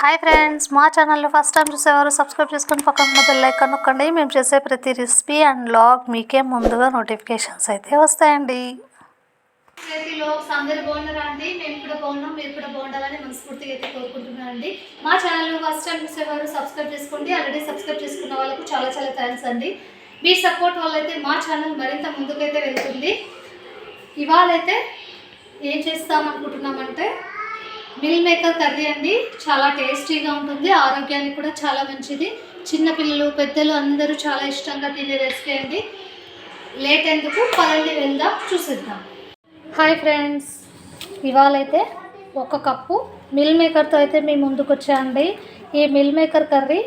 Hi friends మా ఛానల్లో first time చూసేవారు సబ్స్క్రైబ్ చేసుకొని పక్కన బెల్ ఐకాన్ నొక్కండి. మేము చేసే ప్రతి రెసిపీ అండ్ లాగ్ మీకే ముందుగా నోటిఫికేషన్స్ అయితే వస్తాయండి. చేతిలో అందరు బాగున్నారా అండి? మేము కూడా బాగున్నాం మీరు కూడా బాగుండాలని మనస్ఫూర్తిగా అయితే కోరుకుంటున్నాను అండి. మా ఛానల్ ఫస్ట్ టైం చూసేవారు సబ్స్క్రైబ్ చేసుకోండి. ఆల్రెడీ సబ్స్క్రైబ్ చేసుకున్న వాళ్ళకు చాలా చాలా థ్యాంక్స్ అండి. మీ సపోర్ట్ వల్ల అయితే మా ఛానల్ మరింత ముందుకైతే వెళ్తుంది. ఇవాళ అయితే ఏం చేస్తాం అనుకుంటున్నామంటే మిల్ మేకర్ కర్రీ అండి. చాలా టేస్టీగా ఉంటుంది. ఆరోగ్యానికి కూడా చాలా మంచిది. చిన్నపిల్లలు పెద్దలు అందరూ చాలా ఇష్టంగా తినే రెసిపీ అండి. లేట్ ఎందుకు? పదండి వెళ్దాం చూసేద్దాం. Hi friends. ఇవాళ అయితే ఒక కప్పు మిల్ మేకర్తో అయితే మీ ముందుకు వచ్చాయండి ఈ మిల్ మేకర్ కర్రీ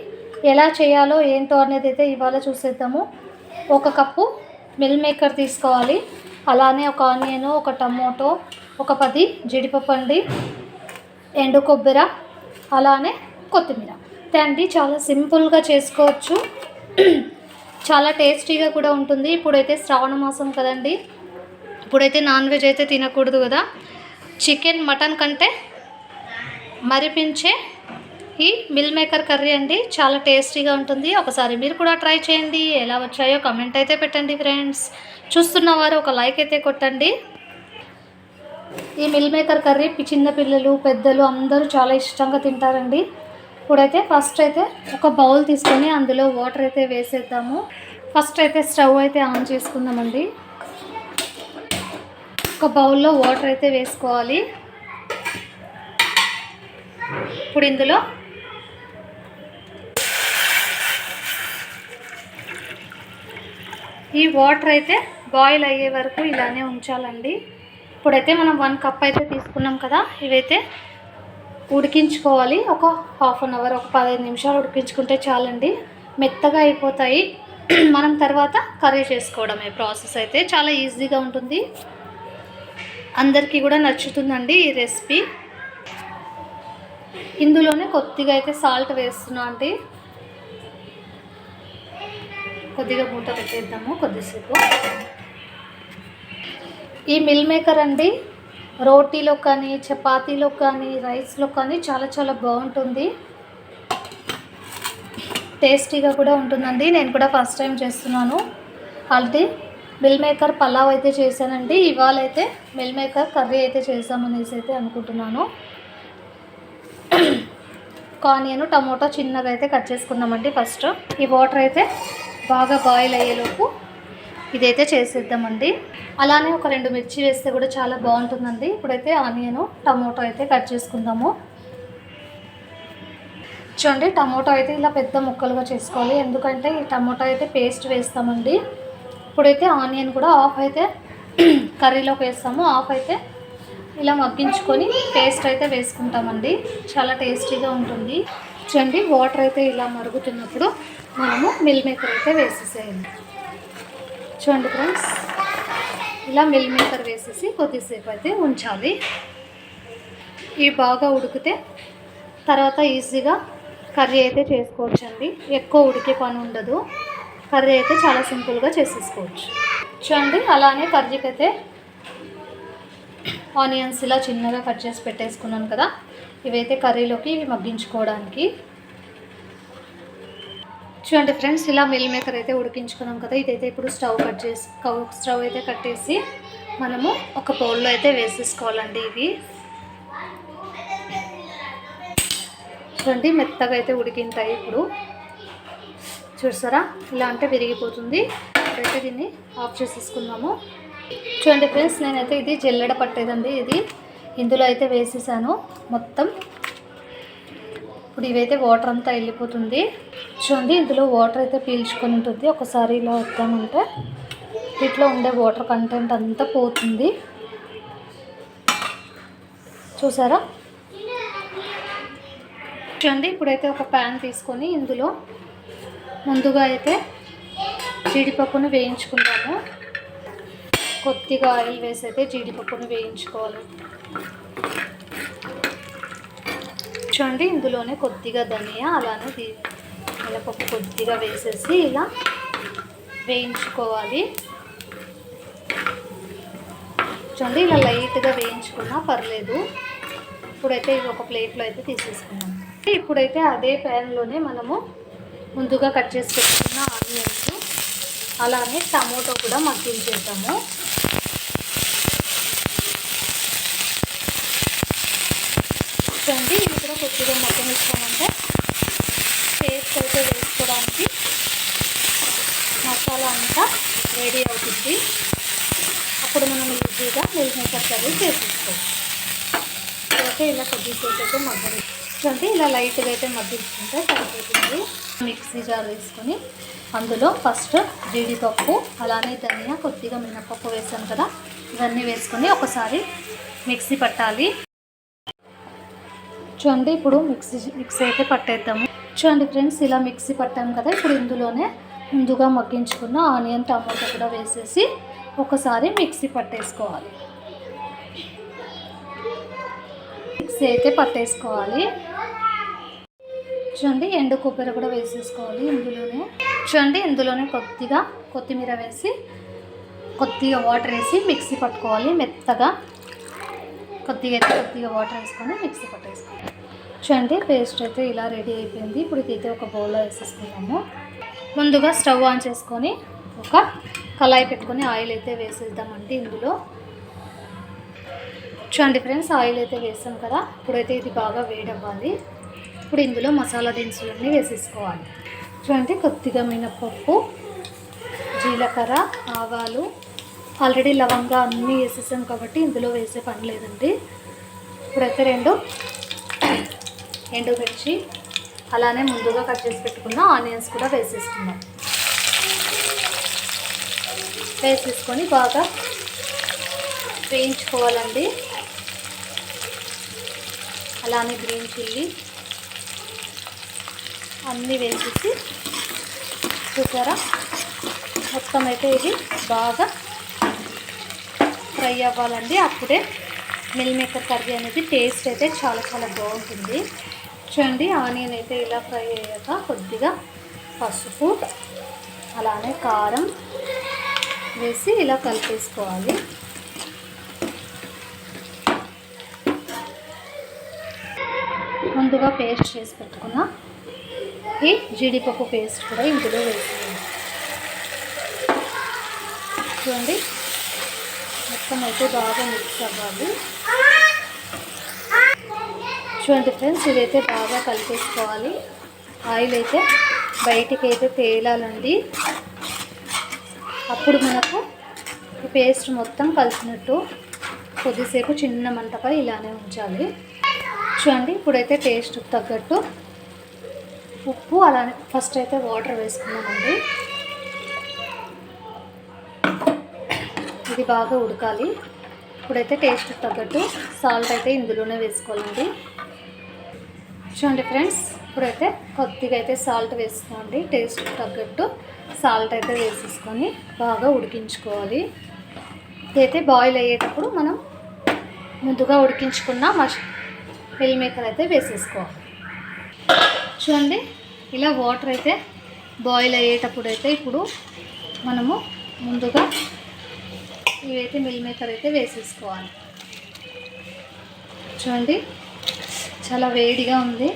ఎలా చేయాలో ఏంటో అనేది అయితే ఇవాళ చూసేద్దాము. ఒక కప్పు మిల్ మేకర్ తీసుకోవాలి. అలానే ఒక ఆనియన్ ఒక టమోటో ఒక పది జీడిపప్పు అండి. ఎండు కొబ్బరి అలానే కొత్తిమీర. అండి చాలా సింపుల్గా చేసుకోవచ్చు. చాలా టేస్టీగా కూడా ఉంటుంది. ఇప్పుడైతే శ్రావణ మాసం కదండి. ఇప్పుడైతే నాన్ వెజ్ అయితే తినకూడదు కదా. చికెన్ మటన్ కంటే మరిపించే ఈ మిల్ మేకర్ కర్రీ అండి. చాలా టేస్టీగా ఉంటుంది. ఒకసారి మీరు కూడా ట్రై చేయండి. ఎలా వచ్చాయో కమెంట్ అయితే పెట్టండి ఫ్రెండ్స్. చూస్తున్న వారు ఒక లైక్ అయితే కొట్టండి. ఈ మిల్ మేకర్ కర్రీ చిన్నపిల్లలు చిన్న పిల్లలు పెద్దలు అందరూ చాలా ఇష్టంగా తింటారండి. ఇప్పుడైతే ఫస్ట్ అయితే ఒక బౌల్ తీసుకొని అందులో వాటర్ అయితే వేసేద్దాము. ఫస్ట్ అయితే స్టవ్ అయితే ఆన్ చేసుకుందామండి. ఒక బౌల్లో వాటర్ అయితే వేసుకోవాలి. ఇప్పుడు ఇందులో ఈ వాటర్ అయితే బాయిల్ అయ్యే వరకు ఇలానే ఉంచాలండి. ఇప్పుడైతే మనం వన్ కప్ అయితే తీసుకున్నాం కదా ఇవైతే ఉడికించుకోవాలి. ఒక హాఫ్ అన్ అవర్ ఒక పదహైదు నిమిషాలు ఉడికించుకుంటే చాలండి. మెత్తగా అయిపోతాయి. మనం తర్వాత కర్రీ చేసుకోవడమే ప్రాసెస్ అయితే. చాలా ఈజీగా ఉంటుంది. అందరికీ కూడా నచ్చుతుందండి ఈ రెసిపీ. ఇందులోనే కొద్దిగా అయితే సాల్ట్ వేస్తున్నా అండి. కొద్దిగా మూత పెట్టేద్దాము కొద్దిసేపు. ఈ మిల్ మేకర్ అండి రోటీలో కానీ చపాతీలో కానీ రైస్లో కానీ చాలా చాలా బాగుంటుంది. టేస్టీగా కూడా ఉంటుందండి. నేను కూడా ఫస్ట్ టైం చేస్తున్నాను. ఆల్రెడీ మిల్ మేకర్ పలావ్ అయితే చేశానండి. ఇవాళ అయితే మిల్ మేకర్ కర్రీ అయితే చేసామనేసి అయితే అనుకుంటున్నాను. కానియను టమోటా చిన్నగా అయితే కట్ చేసుకున్నామండి ఫస్ట్. ఈ వాటర్ అయితే బాగా బాయిల్ అయ్యేలోపు ఇదైతే చేసేద్దామండి. అలానే ఒక రెండు మిర్చి వేస్తే కూడా చాలా బాగుంటుందండి. ఇప్పుడైతే ఆనియన్ టమోటో అయితే కట్ చేసుకుందాము. చూడండి టమోటో అయితే ఇలా పెద్ద ముక్కలుగా చేసుకోవాలి. ఎందుకంటే ఈ టమోటో అయితే పేస్ట్ వేస్తామండి. ఇప్పుడైతే ఆనియన్ కూడా ఆఫ్ అయితే కర్రీలోకి వేస్తాము. ఆఫ్ అయితే ఇలా మగ్గించుకొని పేస్ట్ అయితే వేసుకుంటామండి. చాలా టేస్టీగా ఉంటుంది. చూడండి వాటర్ అయితే ఇలా మరుగుతున్నప్పుడు మనము మిల్ మేకర్ అయితే వేసేసేయండి. చూడండి ఫ్రెండ్స్. ఇలా మిల్ మేకర్ వేసేసి కొద్దిసేపు అయితే ఉంచాలి. ఇవి బాగా ఉడికితే తర్వాత ఈజీగా కర్రీ అయితే చేసుకోవచ్చండి. ఎక్కువ ఉడికే పని ఉండదు. కర్రీ అయితే చాలా సింపుల్గా చేసేసుకోవచ్చు. చూడండి అలానే కర్రీకి అయితే ఆనియన్స్ ఇలా చిన్నగా కట్ చేసి పెట్టేసుకున్నాను కదా. ఇవైతే కర్రీలోకి ఇవి మగ్గించుకోవడానికి చూడండి ఫ్రెండ్స్ ఇలా మిల్ మేకర్ అయితే ఉడికించుకున్నాం కదా. ఇదైతే ఇప్పుడు స్టవ్ కట్ చేసి కవ్- స్టవ్ అయితే కట్టేసి మనము ఒక బౌల్లో అయితే వేసేసుకోవాలండి ఇవి. చూడండి మెత్తగా అయితే ఉడికింటాయి ఇప్పుడు. చూసారా? ఇలా అంటే విరిగిపోతుంది. ఇప్పుడైతే దీన్ని ఆఫ్ చేసేసుకుందాము. చూడండి ఫ్రెండ్స్ నేనైతే ఇది జల్లెడ పట్టేదండి ఇది. ఇందులో అయితే వేసేసాను మొత్తం. ఇప్పుడు ఇవైతే వాటర్ అంతా వెళ్ళిపోతుంది. చూడండి ఇందులో వాటర్ అయితే పీల్చుకొని ఉంటుంది. ఒకసారి ఇలా వద్దామంటే వీటిలో ఉండే వాటర్ కంటెంట్ అంతా పోతుంది. చూసారా? చూడండి ఇప్పుడైతే ఒక ప్యాన్ తీసుకొని ఇందులో ముందుగా అయితే జీడిపప్పును వేయించుకుంటాము కొద్దిగా ఆయిల్ వేసి అయితే జీడిపప్పును వేయించుకోవాలి. చూడండి ఇందులోనే కొద్దిగా ధనియా అలానే ది- మినపప్పు కొద్దిగా వేసేసి ఇలా వేయించుకోవాలి. చూడండి ఇలా లైట్గా వేయించుకున్నా పర్లేదు. ఇప్పుడైతే ఇది ఒక ప్లేట్లో అయితే తీసేసుకున్నాం. ఇప్పుడైతే అదే ప్యాన్లోనే మనము ముందుగా కట్ చేసి పెట్టుకున్న ఆనియన్స్ అలానే టమోటో కూడా మగ్గించేద్దాము. చూడండి ఇది కూడా కొద్దిగా మగ్గనిస్తామంటే పేస్ట్ అయితే వేసుకోవడానికి మసాలా అంతా రెడీ అవుతుంది. అప్పుడు మనం ఈజీగా మిల్ మేకర్ కర్రీ చేసేసుకోవచ్చు. అయితే ఇలా కొద్దిసేపు అయితే మగ్గని ఇలా లైట్గా అయితే మగ్గించుకుంటే సరిపోతుంది. మిక్సీ జార్ వేసుకొని అందులో ఫస్ట్ జీడిపప్పు అలానే ధనియా కొద్దిగా మినపప్పు వేసాను కదా. ఇవన్నీ వేసుకొని ఒకసారి మిక్సీ పట్టాలి. చూడండి ఇప్పుడు మిక్సీ మిక్సీ అయితే పట్టేద్దాము. చూడండి ఫ్రెండ్స్ ఇలా మిక్సీ పట్టాము కదా ఇప్పుడు ఇందులోనే ముందుగా మగ్గించుకున్న ఆనియన్ టమాటో కూడా వేసేసి ఒకసారి మిక్సీ పట్టేసుకోవాలి. మిక్సీ అయితే పట్టేసుకోవాలి. చూడండి ఎండు కొబ్బరి కూడా వేసేసుకోవాలి ఇందులోనే. చూడండి ఇందులోనే కొద్దిగా కొత్తిమీర వేసి కొద్దిగా వాటర్ వేసి మిక్సీ పట్టుకోవాలి మెత్తగా. కొద్దిగా అయితే కొద్దిగా వాటర్ వేసుకొని మిక్సీ పట్టేసుకోండి చూడండి పేస్ట్ అయితే ఇలా రెడీ అయిపోయింది. ఇప్పుడు ఇదైతే ఒక బౌల్లో వేసేసుకున్నాము ముందుగా స్టవ్ ఆన్ చేసుకొని ఒక కళాయి పెట్టుకొని ఆయిల్ అయితే వేసేద్దామండి ఇందులో. చూడండి ఫ్రెండ్స్ ఆయిల్ అయితే వేసాం కదా. ఇప్పుడైతే ఇది బాగా వేడవ్వాలి. ఇప్పుడు ఇందులో మసాలా దినుసులన్నీ వేసేసుకోవాలి. చూడండి కొద్దిగా మినపప్పు జీలకర్ర ఆవాలు ఆల్రెడీ లవంగా అన్నీ వేసేసాం కాబట్టి ఇందులో వేసే పని లేదండి. ఇప్పుడైతే రెండు ఎండుమిర్చి అలానే ముందుగా కట్ చేసి పెట్టుకున్న ఆనియన్స్ కూడా వేసేసుకుందాం. వేసేసుకొని బాగా వేయించుకోవాలండి. అలానే గ్రీన్ చిల్లీ అన్నీ వేసేసి చూసారా? మొత్తం అయితే ఇది బాగా ఫ్రై అవ్వాలండి. అప్పుడే మిల్ మేకర్ కర్రీ అనేది టేస్ట్ అయితే చాలా చాలా బాగుంటుంది. చూడండి ఆనియన్ అయితే ఇలా ఫ్రై అయ్యాక కొద్దిగా పసుపు అలానే కారం వేసి ఇలా కలిపేసుకోవాలి. ముందుగా పేస్ట్ చేసి పెట్టుకున్న ఈ జీడిపప్పు పేస్ట్ కూడా ఇందులో వేసుకోవాలి. చూడండి మొత్తం అయితే బాగా మిక్స్ అవ్వాలి. చూడండి ఫ్రెండ్స్ ఇదైతే బాగా కలిపేసుకోవాలి. ఆయిల్ అయితే బయటికి అయితే తేలాలండి. అప్పుడు మనకు ఈ పేస్ట్ మొత్తం కలిసినట్టు కొద్దిసేపు చిన్న మంటపై ఇలానే ఉంచాలి. చూడండి ఇప్పుడైతే టేస్ట్ తగ్గట్టు ఉప్పు అలానే ఫస్ట్ అయితే వాటర్ వేసుకున్నామండి. ఇది బాగా ఉడకాలి. ఇప్పుడైతే టేస్ట్ తగ్గట్టు సాల్ట్ అయితే ఇందులోనే వేసుకోవాలండి. చూడండి ఫ్రెండ్స్ ఇప్పుడైతే కొద్దిగా అయితే సాల్ట్ వేసుకోండి. టేస్ట్ తగ్గట్టు సాల్ట్ అయితే వేసేసుకొని బాగా ఉడికించుకోవాలి. ఇదైతే బాయిల్ అయ్యేటప్పుడు మనం ముందుగా ఉడికించుకున్న మష్ మిల్ మేకర్ అయితే వేసేసుకోవాలి. చూడండి ఇలా వాటర్ అయితే బాయిల్ అయ్యేటప్పుడు అయితే ఇప్పుడు మనము ముందుగా ఇవైతే మిల్ మేకర్ అయితే వేసేసుకోవాలి. చూడండి చాలా వేడిగా ఉంది.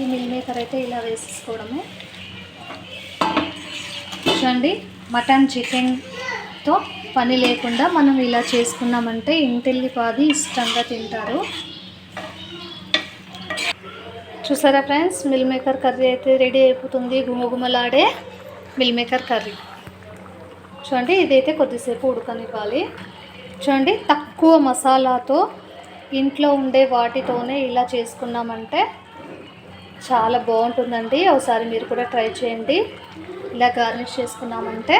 ఈ మిల్ మేకర్ అయితే ఇలా వేసేసుకోవడము. చూడండి మటన్ చికెన్తో పని లేకుండా మనం ఇలా చేసుకున్నామంటే ఇంటిల్లిపాది ఇష్టంగా తింటారు. చూసారా ఫ్రెండ్స్ మిల్ మేకర్ కర్రీ అయితే రెడీ అయిపోతుంది. గుమగుమలాడే మిల్ మేకర్ కర్రీ. చూడండి ఇదైతే కొద్దిసేపు ఉడకనివ్వాలి. చూడండి తక్కువ మసాలాతో ఇంట్లో ఉండే వాటితోనే ఇలా చేసుకున్నామంటే చాలా బాగుంటుందండి. ఒకసారి మీరు కూడా ట్రై చేయండి. ఇలా గార్నిష్ చేసుకున్నామంటే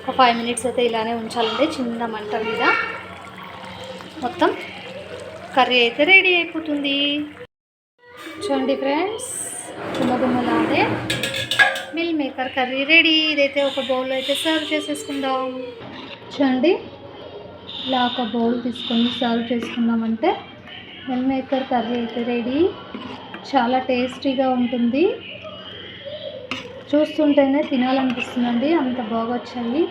ఒక ఫైవ్ మినిట్స్ అయితే ఇలానే ఉంచాలండి చిన్న మంట మీద. మొత్తం కర్రీ అయితే రెడీ అయిపోతుంది. చూడండి ఫ్రెండ్స్ గుమ్మగుమ్మలాడే మిల్ మేకర్ కర్రీ రెడీ. ఇదైతే ఒక బౌల్లో అయితే సర్వ్ చేసేసుకుందాం. చూడండి ఇలా ఒక బౌల్ తీసుకొని సర్వ్ చేసుకున్నామంటే మిల్ మేకర్ కర్రీ అయితే రెడీ. చాలా టేస్టీగా ఉంటుంది. చూస్తుంటేనే తినాలనిపిస్తుందండి. అంత బాగా వచ్చాయి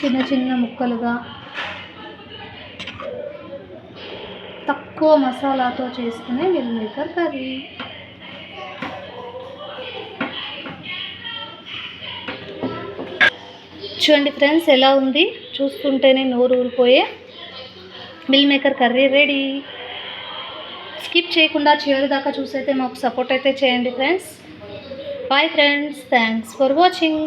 చిన్న చిన్న ముక్కలుగా తక్కువ తక్కువ మసాలాతో చేసుకునే మిల్ మేకర్ కర్రీ. చూడండి ఫ్రెండ్స్ ఎలా ఉంది? చూస్తుంటేనే నోరు ఊరిపోయే. Meal maker curry ready. Skip చేయకుండా చివరి దాకా చూసైతే మాకు సపోర్ట్ అయితే చేయండి friends. Bye friends thanks for watching